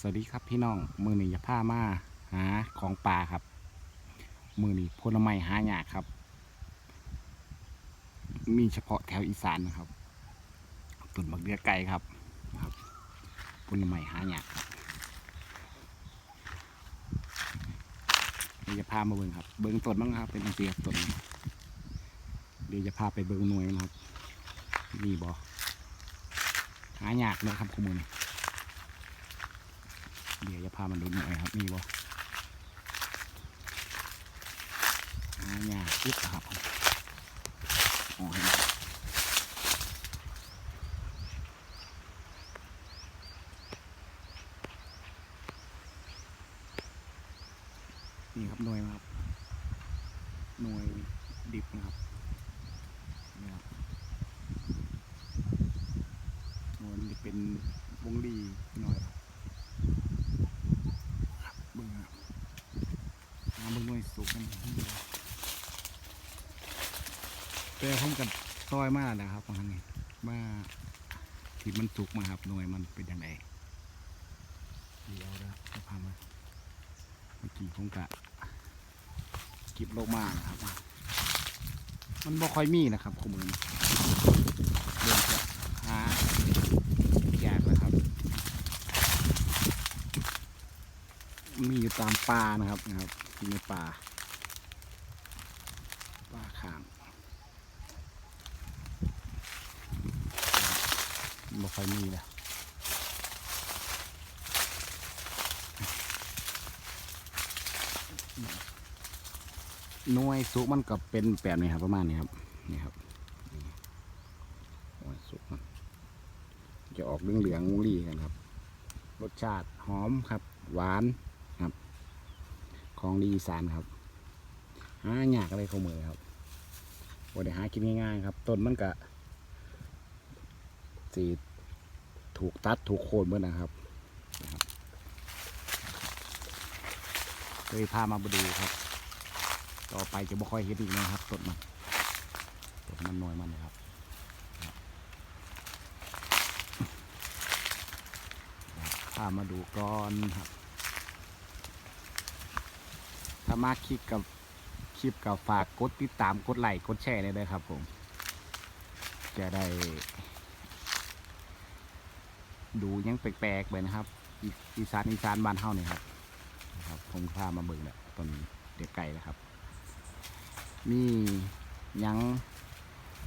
สวัสดีครับพี่น้องมือหนี้ามาหาของป่าครับ มือหนี้ผลไม้หายากครับ มีเฉพาะแถวอีสานนะครับต้นบักเดือไก่ครับครับผลไม้หายากครับเดี๋ยวจะพามาเบิ่งครับ เบิ่งต้นบ้างครับ เป็นตังเสียต้นเดี๋ยวจะพาไปเบิ่งหน่วยนะครับมีบ่หายากเลยครับคุณมือ เดี๋ยวจะพามันดูหน่อยครับมีบ่หายากอิดครับโอ้ยนี่ครับหน่วยครับหน่วยดิบนะครับนี่ครับหน่วยมันจะเป็นวงรีหน่อยครับ เบิ่งครับน้ำเบิ่งหน่วยสุกกัน แต่ผมกันซอยมากนะครับตรงนี่มาที่มันสุกมาครับหน่วยมันเป็นยังไงเดี๋ยวนะจะพามาเมื่อกี้ผมกะเก็บโลกมานะครับ มันบ่ค่อยมีนะครับคุณมือเดินจะหายากนะครับ มีอยู่ตามป่านะครับนะครับอยู่ในป่าป่าข้างบ่ ค่อยมีแล้วหน่วยสุกมันก็เป็นแบบนี้ครับประมาณนี้ครับนี่ครับหน่วยสุกมันจะออกเหลืองๆงูรี่กันครับ รสชาติหอมครับ หวานครับ ของดีสานครับหาหยากอะไรเข้ามือครับบ่ได้หากินง่ายๆครับต้นมันก็สี ถูกตัดถูกโค่นเมื่อนะครับเคยพามาดูครับ ต่อไปจะบ่ค่อยเห็นอีกนะครับต้นมันต้นมันน้อยมันนะครับพามาดูก่อนครับถ้ามาคลิปกับคลิปกับฝากกดติดตามกดไลค์กดแชร์เลยเลยครับผม จะได้ ดูยังแปลกๆไปนะครับอีสานอีสานบ้านเฮานี่ครับนะครับ ผมพามาเบิ่งแหละต้นเด็กไก่นะครับ มียัง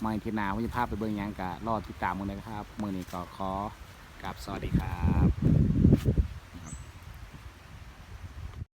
มาทีหนาว่าภาพไปเบิ่งยังกะรอดติดตามมึงนะครับมือนี้ก็ขอกราบสวัสดีครับ